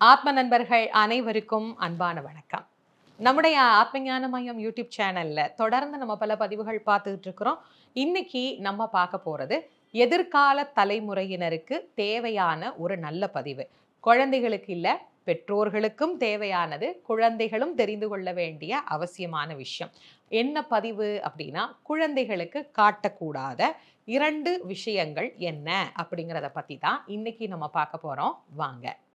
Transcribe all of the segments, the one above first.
ஆத்ம நண்பர்கள் அனைவருக்கும் அன்பான வணக்கம். நம்முடைய ஆத்மஞான மையம் யூடியூப் சேனல்ல தொடர்ந்து நம்ம பல பதிவுகள் பார்த்துக்கிட்டு இருக்கிறோம். இன்னைக்கு நம்ம பார்க்க போறது எதிர்கால தலைமுறையினருக்கு தேவையான ஒரு நல்ல பதிவு. குழந்தைகளுக்கு இல்ல பெற்றோர்களுக்கும் தேவையானது குழந்தைகளும் தெரிந்து கொள்ள வேண்டிய அவசியமான விஷயம். என்ன பதிவு அப்படின்னா குழந்தைகளுக்கு காட்டக்கூடாத இரண்டு விஷயங்கள் என்ன அப்படிங்கிறத பற்றி தான் இன்னைக்கு நம்ம பார்க்க போகிறோம் வாங்க.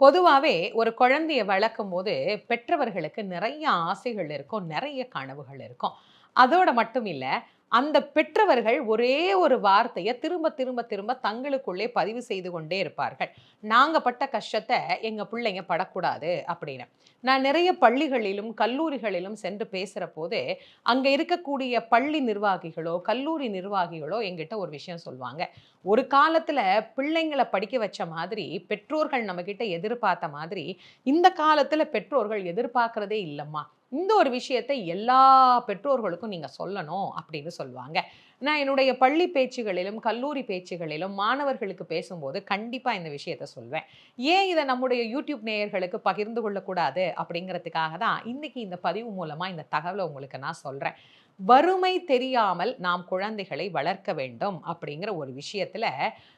பொதுவாகவே ஒரு குழந்தைய வளர்க்கும் போது பெற்றவர்களுக்கு நிறைய ஆசைகள் இருக்கும் நிறைய கனவுகள் இருக்கும். அதோட மட்டும் இல்லை அந்த பெற்றவர்கள் ஒரே ஒரு வார்த்தையை திரும்ப திரும்ப திரும்ப தங்களுக்குள்ளே பதிவு செய்து கொண்டே இருப்பார்கள். நாங்கள் பட்ட கஷ்டத்தை எங்கள் பிள்ளைங்க படக்கூடாது அப்படின்னு. நான் நிறைய பள்ளிகளிலும் கல்லூரிகளிலும் சென்று பேசுகிற போது அங்கே இருக்கக்கூடிய பள்ளி நிர்வாகிகளோ கல்லூரி நிர்வாகிகளோ எங்கிட்ட ஒரு விஷயம் சொல்லுவாங்க. ஒரு காலத்தில் பிள்ளைங்களை படிக்க வச்ச மாதிரி பெற்றோர்கள் நம்மக்கிட்ட எதிர்பார்த்த மாதிரி இந்த காலத்தில் பெற்றோர்கள் எதிர்பார்க்குறதே இல்லைம்மா. இந்த ஒரு விஷயத்தை எல்லா பெற்றோர்களுக்கும் நீங்கள் சொல்லணும் அப்படின்னு சொல்லுவாங்க. நான் என்னுடைய பள்ளி பேச்சுகளிலும் கல்லூரி பேச்சுகளிலும் மாணவர்களுக்கு பேசும்போது கண்டிப்பாக இந்த விஷயத்த சொல்வேன். ஏன் இதை நம்முடைய யூடியூப் நேயர்களுக்கு பகிர்ந்து கொள்ளக்கூடாது அப்படிங்கிறதுக்காக தான் இன்னைக்கு இந்த பதிவு மூலமாக இந்த தகவலை உங்களுக்கு நான் சொல்கிறேன் வறுமை தெரியாமல் நாம் குழந்தைகளை வளர்க்க வேண்டும் அப்படிங்கிற ஒரு விஷயத்தில்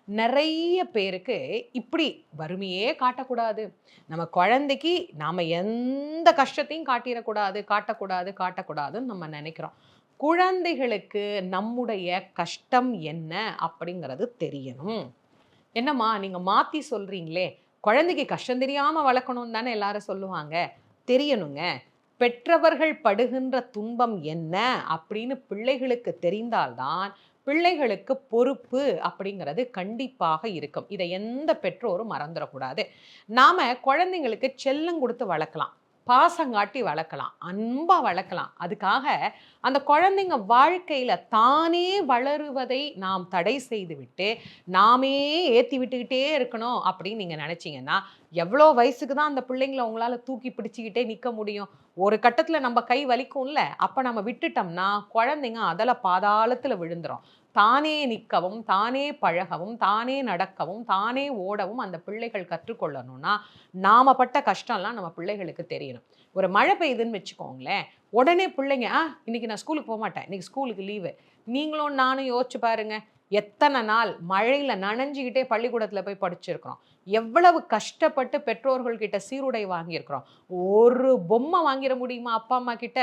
நிறைய பேருக்கு இப்படி வறுமையே காட்டக்கூடாது. நம்ம குழந்தைக்கு நாம் எந்த கஷ்டத்தையும் காட்டிடக்கூடாது காட்டக்கூடாது காட்டக்கூடாதுன்னு நம்ம நினைக்கிறோம். குழந்தைகளுக்கு நம்முடைய கஷ்டம் என்ன அப்படிங்கிறது தெரியணும். என்னம்மா நீங்கள் மாற்றி சொல்கிறீங்களே குழந்தைக்கு கஷ்டம் தெரியாமல் வளர்க்கணும்னு தானே எல்லாரும் சொல்லுவாங்க. தெரியணுங்க. பெற்றவர்கள் படுகின்ற துன்பம் என்ன அப்படின்னு பிள்ளைகளுக்கு தெரிந்தால்தான் பிள்ளைகளுக்கு பொறுப்பு அப்படிங்கிறது கண்டிப்பாக இருக்கும். இதை எந்த பெற்றோரும் மறந்துடக்கூடாது. நாம் குழந்தைங்களுக்கு செல்லம் கொடுத்து வளர்க்கலாம். பாசங்காட்டி வளர்க்கலாம் அன்பாக வளர்க்கலாம். அதுக்காக அந்த குழந்தைங்க வாழ்க்கையில் தானே வளருவதை நாம் தடை செய்து விட்டு நாமே ஏற்றி விட்டுக்கிட்டே இருக்கணும் அப்படின்னு நீங்கள் நினச்சிங்கன்னா எவ்வளோ வயசுக்கு தான் அந்த பிள்ளைங்கள உங்களால் தூக்கி பிடிச்சிக்கிட்டே நிற்க முடியும்? ஒரு கட்டத்தில் நம்ம கை வலிக்கும்ல அப்போ நம்ம விட்டுட்டோம்னா குழந்தைங்க அதில் பாதாளத்தில் விழுந்துரும். தானே நிற்கவும் தானே பழகவும் தானே நடக்கவும் தானே ஓடவும் அந்த பிள்ளைகள் கற்றுக்கொள்ளணும்னா நாம பட்ட கஷ்டம்லாம் நம்ம பிள்ளைகளுக்கு தெரியணும். ஒரு மழை பெய்யுதுன்னு வச்சுக்கோங்களேன் உடனே பிள்ளைங்க ஆ இன்னைக்கு நான் ஸ்கூலுக்கு போக மாட்டேன் இன்னைக்கு ஸ்கூலுக்கு லீவு. நீங்களும் நானும் யோசிச்சு பாருங்க எத்தனை நாள் மழையில் நனைஞ்சிக்கிட்டே பள்ளிக்கூடத்தில் போய் படிச்சிருக்கிறோம். எவ்வளவு கஷ்டப்பட்டு பெற்றோர்கள்கிட்ட சீருடை வாங்கியிருக்கிறோம். ஒரு பொம்மை வாங்கிட முடியுமா அப்பா அம்மா கிட்ட?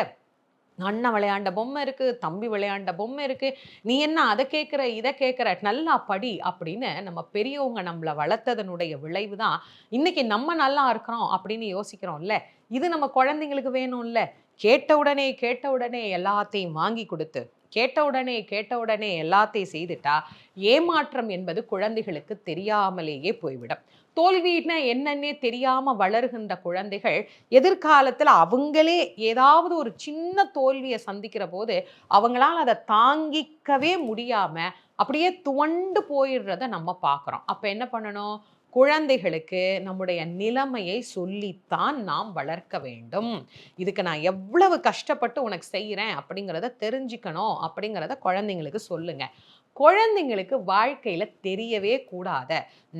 அண்ணன் விளையாண்ட பொம்மை இருக்கு தம்பி விளையாண்ட பொம்மை இருக்கு நீ என்ன அதை கேட்குற இதை கேட்குற நல்லா படி அப்படின்னு நம்ம பெரியவங்க நம்மளை வளர்த்ததனுடைய விளைவு தான். இன்னைக்கு நம்ம நல்லா இருக்கிறோம் அப்படின்னு யோசிக்கிறோம்ல. இது நம்ம குழந்தைங்களுக்கு வேணும்ல. கேட்ட உடனே கேட்ட உடனே எல்லாத்தையும் வாங்கி கொடுத்து கேட்ட உடனே கேட்ட உடனே எல்லாத்தையும் செய்துட்டா ஏமாற்றம் என்பது குழந்தைகளுக்கு தெரியாமலேயே போய்விடும். தோல்வின்னா என்னன்னே தெரியாமல் வளர்கின்ற குழந்தைகள் எதிர்காலத்தில் அவங்களே ஏதாவது ஒரு சின்ன தோல்வியை சந்திக்கிற போது அவங்களால் அதை தாங்கிக்கவே முடியாமல் அப்படியே துவண்டு போயிடுறத நம்ம பார்க்குறோம். அப்போ என்ன பண்ணணும்? குழந்தைகளுக்கு நம்முடைய நிலைமையை சொல்லித்தான் நாம் வளர்க்க வேண்டும். இதுக்கு நான் எவ்வளவு கஷ்டப்பட்டு உனக்கு செய்கிறேன் அப்படிங்கிறத தெரிஞ்சுக்கணும் அப்படிங்கிறத குழந்தைங்களுக்கு சொல்லுங்கள் குழந்தைங்களுக்கு வாழ்க்கையில் தெரியவே கூடாத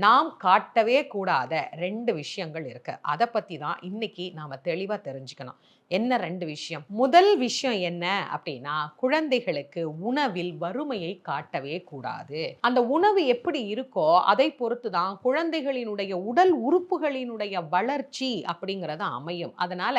நாம் காட்டவே கூடாத ரெண்டு விஷயங்கள் இருக்குது அதை பற்றி தான் இன்னைக்கு நாம் தெளிவாக தெரிஞ்சுக்கணும். என்ன ரெண்டு விஷயம்? முதல் விஷயம் என்ன அப்படின்னா குழந்தைகளுக்கு உணவில் வறுமையை காட்டவே கூடாது. அந்த உணவு எப்படி இருக்கோ அதை பொறுத்து தான் குழந்தைகளினுடைய உடல் உறுப்புகளினுடைய வளர்ச்சி அப்படிங்கிறது அமையும். அதனால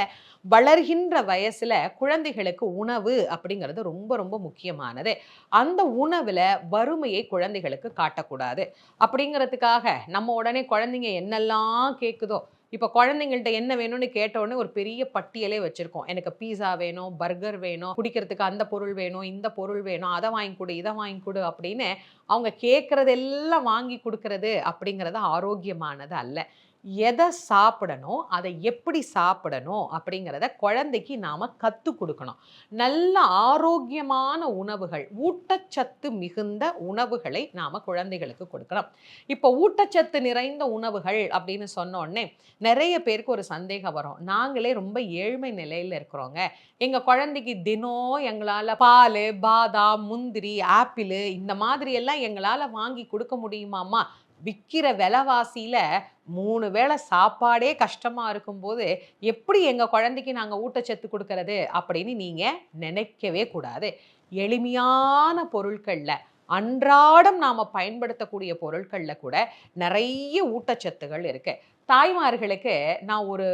வளர்கின்ற வயசுல குழந்தைகளுக்கு உணவு அப்படிங்கிறது ரொம்ப ரொம்ப முக்கியமானது. அந்த உணவுல வறுமையை குழந்தைகளுக்கு காட்டக்கூடாது. அப்படிங்கிறதுக்காக நம்ம உடனே குழந்தைங்க என்னெல்லாம் கேட்குதோ இப்போ குழந்தைங்கள்ட்ட என்ன வேணும்னு கேட்ட உடனே ஒரு பெரிய பட்டியலே வச்சிருக்கோம். எனக்கு பீஸா வேணும் பர்கர் வேணும் குடிக்கிறதுக்கு அந்த பொருள் வேணும் இந்த பொருள் வேணும் அதை வாங்கி கொடு இதை வாங்கி கொடு அப்படின்னு அவங்க கேட்குறதெல்லாம் வாங்கி கொடுக்கறது அப்படிங்கிறது ஆரோக்கியமானது அல்ல. எதை சாப்பிடணும் அதை எப்படி சாப்பிடணும் அப்படிங்கிறத குழந்தைக்கு நாம் கற்றுக் கொடுக்கணும். நல்ல ஆரோக்கியமான உணவுகள் ஊட்டச்சத்து மிகுந்த உணவுகளை நாம் குழந்தைகளுக்கு கொடுக்கணும். இப்போ ஊட்டச்சத்து நிறைந்த உணவுகள் அப்படின்னு சொன்னோடனே நிறைய பேருக்கு ஒரு சந்தேகம் வரும். நாங்களே ரொம்ப ஏழ்மை நிலையில் இருக்கிறோங்க. எங்கள் குழந்தைக்கு தினம் எங்களால் பால் பாதாம் முந்திரி ஆப்பிள் இந்த மாதிரி எல்லாம் எங்களால் வாங்கி கொடுக்க முடியுமாம்மா? விற்கிற விலைவாசியில் மூணு வேளை சாப்பாடே கஷ்டமாக இருக்கும்போது எப்படி எங்கள் குழந்தைக்கு நாங்கள் ஊட்டச்சத்து கொடுக்கறது அப்படின்னு நீங்கள் நினைக்கவே கூடாது. எளிமையான பொருட்களில் அன்றாடம் நாம் பயன்படுத்தக்கூடிய பொருட்களில் கூட நிறைய ஊட்டச்சத்துகள் இருக்குது தாய்மார்களுக்கு நான் ஒரு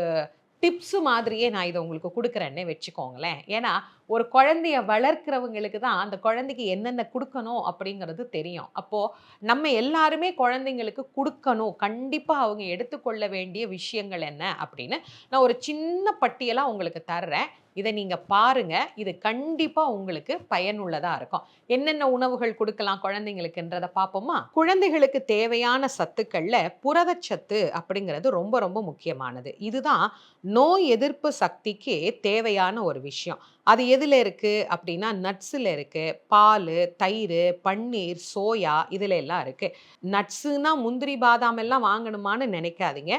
டிப்ஸு மாதிரியே நான் இதை உங்களுக்கு கொடுக்குறேன்னே வச்சுக்கோங்களேன். ஏன்னா ஒரு குழந்தைய வளர்க்குறவங்களுக்கு தான் அந்த குழந்தைக்கு என்னென்ன கொடுக்கணும் அப்படிங்கிறது தெரியும். அப்போது நம்ம எல்லாருமே குழந்தைங்களுக்கு கொடுக்கணும். கண்டிப்பாக அவங்க எடுத்துக்கொள்ள வேண்டிய விஷயங்கள் என்ன அப்படின்னு நான் ஒரு சின்ன பட்டியலாக உங்களுக்கு தர்றேன். இதை நீங்கள் பாருங்க. இது கண்டிப்பாக உங்களுக்கு பயனுள்ளதாக இருக்கும். என்னென்ன உணவுகள் கொடுக்கலாம் குழந்தைங்களுக்குன்றதை பார்ப்போமா? குழந்தைகளுக்கு தேவையான சத்துக்களில் புரதச்சத்து அப்படிங்கிறது ரொம்ப ரொம்ப முக்கியமானது. இதுதான் நோய் எதிர்ப்பு சக்திக்கு தேவையான ஒரு விஷயம். அது எதில் இருக்குது அப்படின்னா நட்ஸில் இருக்குது பால் தயிர் பன்னீர் சோயா இதில் எல்லாம் இருக்குது நட்ஸுனா முந்திரி பாதாம் எல்லாம் வாங்கணுமான்னு நினைக்காதீங்க.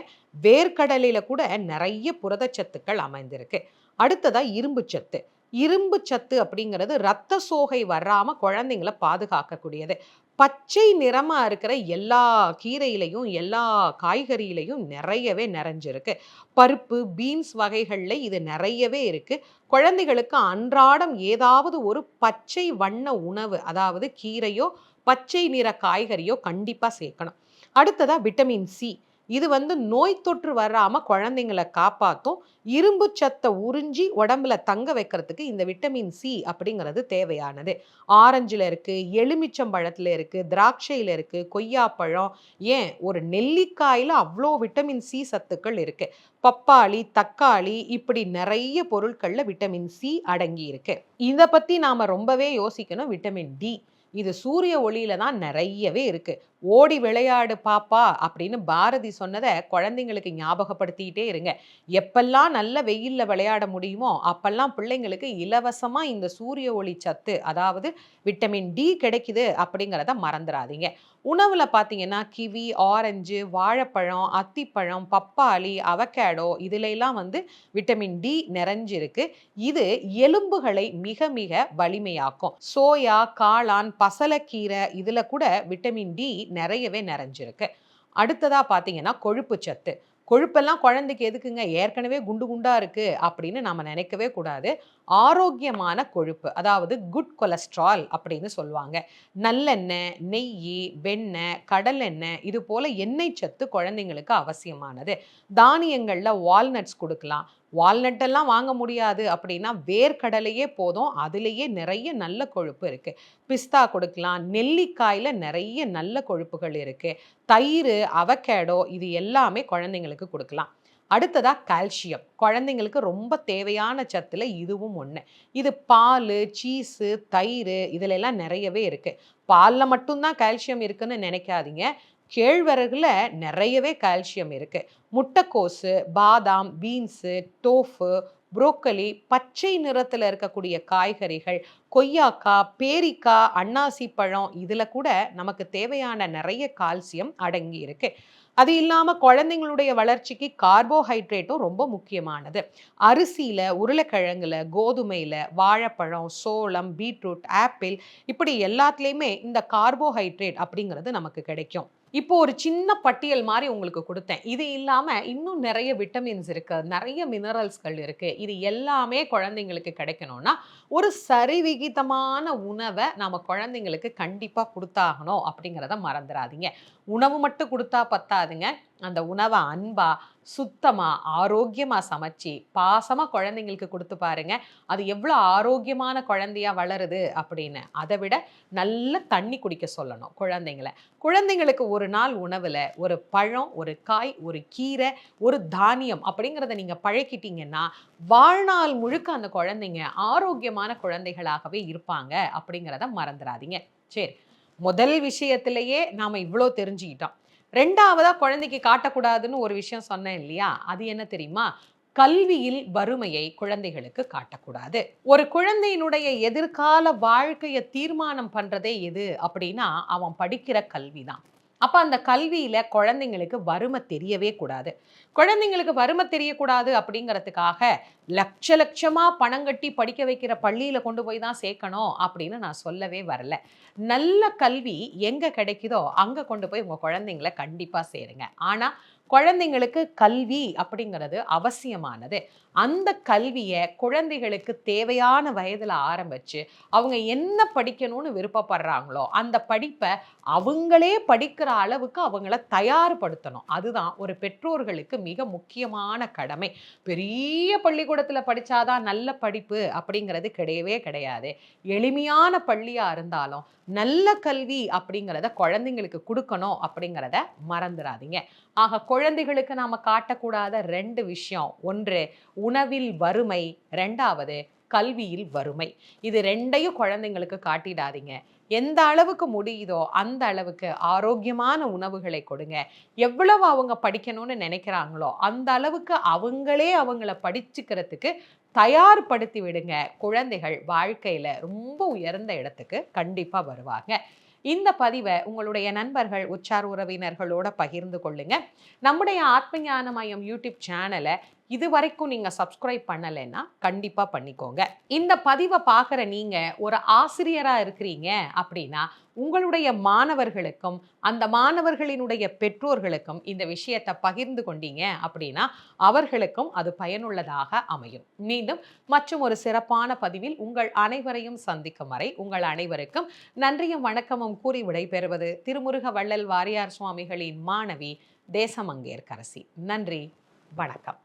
வேர்க்கடலையில் கூட நிறைய புரதச்சத்துக்கள் அமைந்திருக்கு. அடுத்ததாக இரும்பு சத்து. இரும்பு சத்து அப்படிங்கிறது ரத்த சோகை வராமல் குழந்தைங்களை பாதுகாக்கக்கூடியது. பச்சை நிறமாக இருக்கிற எல்லா கீரையிலையும் எல்லா காய்கறியிலையும் நிறையவே நிறைஞ்சிருக்கு. பருப்பு பீன்ஸ் வகைகளில் இது நிறையவே இருக்குது குழந்தைகளுக்கு அன்றாடம் ஏதாவது ஒரு பச்சை வண்ண உணவு அதாவது கீரையோ பச்சை நிற காய்கறியோ கண்டிப்பாக சேர்க்கணும். அடுத்ததாக விட்டமின் சி. இது வந்து நோய் தொற்று வராமல் குழந்தைங்களை காப்பாற்றும் இரும்பு சத்தை உறிஞ்சி உடம்புல தங்க வைக்கிறதுக்கு இந்த விட்டமின் சி அப்படிங்கிறது தேவையானது. ஆரஞ்சில் இருக்குது எலுமிச்சம்பழத்தில் இருக்குது திராட்சையில் இருக்குது கொய்யாப்பழம். ஏன்? ஒரு நெல்லிக்காயில் அவ்வளோ விட்டமின் சி சத்துக்கள் இருக்குது பப்பாளி தக்காளி இப்படி நிறைய பொருட்களில் விட்டமின் சி அடங்கி இருக்கு. இதை பற்றி நாம் ரொம்பவே யோசிக்கணும் விட்டமின் டி. இது சூரிய ஒளியில தான் நிறையவே இருக்கு. ஓடி விளையாடு பாப்பா அப்படின்னு பாரதி சொன்னதை குழந்தைங்களுக்கு ஞாபகப்படுத்திக்கிட்டே இருங்க. எப்பெல்லாம் நல்ல வெயிலில் விளையாட முடியுமோ அப்பெல்லாம் பிள்ளைங்களுக்கு இலவசமாக இந்த சூரிய ஒளி சத்து அதாவது விட்டமின் டி கிடைக்குது அப்படிங்கிறத மறந்துடாதீங்க உணவில் பார்த்தீங்கன்னா கிவி ஆரஞ்சு வாழைப்பழம் அத்திப்பழம் பப்பாளி அவகேடோ இதிலெல்லாம் வந்து விட்டமின் டி நிறைஞ்சிருக்கு. இது எலும்புகளை மிக மிக வலிமையாக்கும். சோயா காளான் பசலக்கீரை இதில் கூட விட்டமின் டி நிறையவே நிறைஞ்சிருக்கு. அடுத்ததாக பார்த்தீங்கன்னா கொழுப்பு சத்து கொழுப்பெல்லாம் குழந்தைக்கு எதுக்குங்க? ஏற்கனவே குண்டு குண்டாக இருக்குது அப்படின்னு நம்ம நினைக்கவே கூடாது. ஆரோக்கியமான கொழுப்பு அதாவது குட் கொலஸ்ட்ரால் அப்படின்னு சொல்லுவாங்க. நல்லெண்ணெய் நெய் வெண்ணெய் கடலெண்ணெய் இது போல் எண்ணெய் சத்து குழந்தைங்களுக்கு அவசியமானது. தானியங்களில் வால்நட்ஸ் கொடுக்கலாம். வால்நட்டெல்லாம் வாங்க முடியாது அப்படின்னா வேர்க்கடலையே போதும். அதுலேயே நிறைய நல்ல கொழுப்பு இருக்குது பிஸ்தா கொடுக்கலாம். நெல்லிக்காயில் நிறைய நல்ல கொழுப்புகள் இருக்குது தயிர் அவகேடோ இது எல்லாமே குழந்தைங்களுக்கு கொடுக்கலாம். அடுத்ததாக கால்சியம். குழந்தைங்களுக்கு ரொம்ப தேவையான சத்தில் இதுவும் ஒன்று இது பால் சீஸு தயிர் இதிலெல்லாம் நிறையவே இருக்குது பாலில் மட்டும்தான் கால்சியம் இருக்குதுன்னு நினைக்காதீங்க. கேழ்வரகுல நிறையவே கால்சியம் இருக்குது முட்டைக்கோசு பாதாம் பீன்ஸு டோஃபு புரோக்கலி பச்சை நிறத்தில் இருக்கக்கூடிய காய்கறிகள் கொய்யாக்காய் பேரிக்காய் அன்னாசி பழம் இதில் கூட நமக்கு தேவையான நிறைய கால்சியம் அடங்கி இருக்கு. அது இல்லாமல் குழந்தைங்களுடைய வளர்ச்சிக்கு கார்போஹைட்ரேட்டும் ரொம்ப முக்கியமானது. அரிசியில் உருளைக்கிழங்குல கோதுமையில் வாழைப்பழம் சோளம் பீட்ரூட் ஆப்பிள் இப்படி எல்லாத்துலேயுமே இந்த கார்போஹைட்ரேட் அப்படிங்கிறது நமக்கு கிடைக்கும். இப்போ ஒரு சின்ன பட்டியல் மாதிரி உங்களுக்கு கொடுத்தேன். இது இல்லாமல் இன்னும் நிறைய விட்டமின்ஸ் இருக்கு நிறைய மினரல்ஸ்கள் இருக்கு. இது எல்லாமே குழந்தைங்களுக்கு கிடைக்கணும்னா ஒரு சரிவிகிதமான உணவை நம்ம குழந்தைங்களுக்கு கண்டிப்பாக கொடுத்தாகணும் அப்படிங்கிறத மறந்துடாதீங்க. உணவு மட்டும் கொடுத்தா பத்தாதுங்க. அந்த உணவை அன்பாக சுத்தமாக ஆரோக்கியமாக சமைச்சு பாசமாக குழந்தைங்களுக்கு கொடுத்து பாருங்க. அது எவ்வளோ ஆரோக்கியமான குழந்தையா வளருது அப்படின்னு. அதை விட நல்ல தண்ணி குடிக்க சொல்லணும் குழந்தைங்கள. குழந்தைங்களுக்கு ஒரு நாள் உணவில் ஒரு பழம் ஒரு காய் ஒரு கீரை ஒரு தானியம் அப்படிங்கிறத நீங்கள் பழக்கிட்டீங்கன்னா வாழ்நாள் முழுக்க அந்த குழந்தைங்க ஆரோக்கியமான குழந்தைகளாகவே இருப்பாங்க அப்படிங்கிறத மறந்துடாதீங்க. சரி முதல் விஷயத்திலேயே நாம் இவ்வளோ தெரிஞ்சுக்கிட்டோம். ரெண்டாவதா குழந்தைக்கு காட்டக்கூடாதுன்னு ஒரு விஷயம் சொன்னேன் இல்லையா? அது என்ன தெரியுமா? கல்வியில் வறுமையை குழந்தைகளுக்கு காட்டக்கூடாது. ஒரு குழந்தையினுடைய எதிர்கால வாழ்க்கையை தீர்மானம் பண்றதே எது அப்படின்னா அவன் படிக்கிற கல்விதான். அப்போ அந்த கல்வியில் குழந்தைங்களுக்கு வறுமை தெரியவே கூடாது. குழந்தைங்களுக்கு வறுமை தெரியக்கூடாது அப்படிங்கிறதுக்காக லட்ச லட்சமாக பணம் கட்டி படிக்க வைக்கிற பள்ளியில் கொண்டு போய் தான் சேர்க்கணும் அப்படின்னு நான் சொல்லவே வரல. நல்ல கல்வி எங்கே கிடைக்குதோ அங்கே கொண்டு போய் உங்கள் குழந்தைங்கள கண்டிப்பாக சேருங்க. ஆனால் குழந்தைங்களுக்கு கல்வி அப்படிங்கிறது அவசியமானது. அந்த கல்வியை குழந்தைகளுக்கு தேவையான வயதில் ஆரம்பித்து அவங்க என்ன படிக்கணும்னு விருப்பப்படுறாங்களோ அந்த படிப்பை அவங்களே படிக்கிற அளவுக்கு அவங்கள தயார்படுத்தணும். அதுதான் ஒரு பெற்றோர்களுக்கு மிக முக்கியமான கடமை. பெரிய பள்ளிக்கூடத்தில் படித்தாதான் நல்ல படிப்பு அப்படிங்கிறது கிடையவே கிடையாது. எளிமையான பள்ளியாக இருந்தாலும் நல்ல கல்வி அப்படிங்கிறத குழந்தைங்களுக்கு கொடுக்கணும் அப்படிங்கிறத மறந்துடாதீங்க ஆக குழந்தைகளுக்கு நாம் காட்டக்கூடாத ரெண்டு விஷயம். ஒன்று உணவில் வறுமை ரெண்டாவது கல்வியில் வறுமை. இது ரெண்டையும் குழந்தைங்களுக்கு காட்டிடாதீங்க. எந்த அளவுக்கு முடியுதோ அந்த அளவுக்கு ஆரோக்கியமான உணவுகளை கொடுங்க. எவ்வளவு அவங்க படிக்கணும்னு நினைக்கிறாங்களோ அந்த அளவுக்கு அவங்களே அவங்கள படிச்சுக்கிறதுக்கு தயார்படுத்தி விடுங்க. குழந்தைகள் வாழ்க்கையில் ரொம்ப உயர்ந்த இடத்துக்கு கண்டிப்பாக வருவாங்க. இந்த பதிவை உங்களுடைய நண்பர்கள் உச்சார் உறவினர்களோட பகிர்ந்து கொள்ளுங்க. நம்முடைய ஆத்ம ஞான மையம் யூடியூப் சேனலை இது வரைக்கும் நீங்கள் சப்ஸ்கிரைப் பண்ணலைன்னா கண்டிப்பாக பண்ணிக்கோங்க. இந்த பதிவை பார்க்குற நீங்கள் ஒரு ஆசிரியராக இருக்கிறீங்க அப்படின்னா உங்களுடைய மாணவர்களுக்கும் அந்த மாணவர்களினுடைய பெற்றோர்களுக்கும் இந்த விஷயத்தை பகிர்ந்து கொண்டீங்க அப்படின்னா அவர்களுக்கும் அது பயனுள்ளதாக அமையும். மீண்டும் மற்றும் ஒரு சிறப்பான பதிவில் உங்கள் அனைவரையும் சந்திக்கும் வரை உங்கள் அனைவருக்கும் நன்றியும் வணக்கமும் கூறி விடைபெறுவது திருமுருக வள்ளல் வாரியார் சுவாமிகளின் மாணவி தேசமங்கேற்கரசி. நன்றி வணக்கம்.